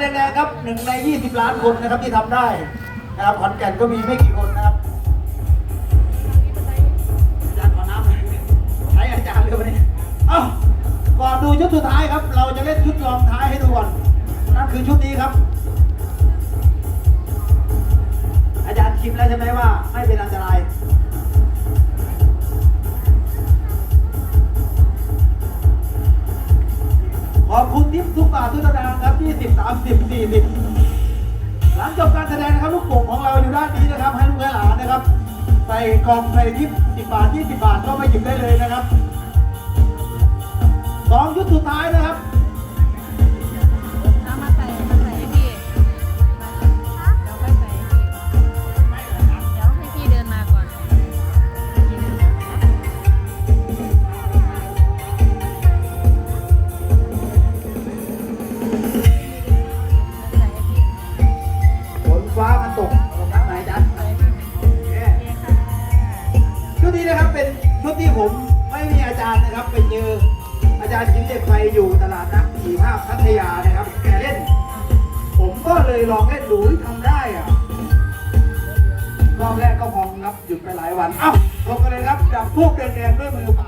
แดงๆครับหนึ่งใน 20 ล้านคนนะครับที่ทำได้นะครับขอนแก่นก็มีไม่กี่คนนะครับอาจารย์ขอน้ำหน่อยใช้อาจารย์เลยวันนี้เอ้าก่อนดูชุดสุดท้ายครับ เราจะเล่นชุดรองท้ายให้ดูก่อนนั่นคือชุดนี้ครับ อาจารย์คิดแล้วใช่ไหมว่าไม่เป็นอันตรายขอบคุณทิปทุกบาททุกสตางค์ครับ สามสิบสี่สิบหลังจบการแสดงนะครับลูกโป่งของเราอยู่ด้านนี้นะครับ ให้ลูกให้หลานนะครับ ใส่กล่องใส่ทิปสิบบาทที่สิบาทก็มาหยิบได้เลยนะครับสองชุดสุดท้ายนะครับ ที่ผมไม่มีอาจารย์นะครับเป็นเจออาจารย์กินเด็กไฟอยู่ตลาดนัดสีภาพพัทยานะครับแกเล่น ผมก็เลยลองเล่นดูเฮ้ยทำได้อะรอบแรกก็พองครับหยุดไปหลายวันเอ้าลงกันเลยครับจับพวกแดงๆด้วยมือเปล่า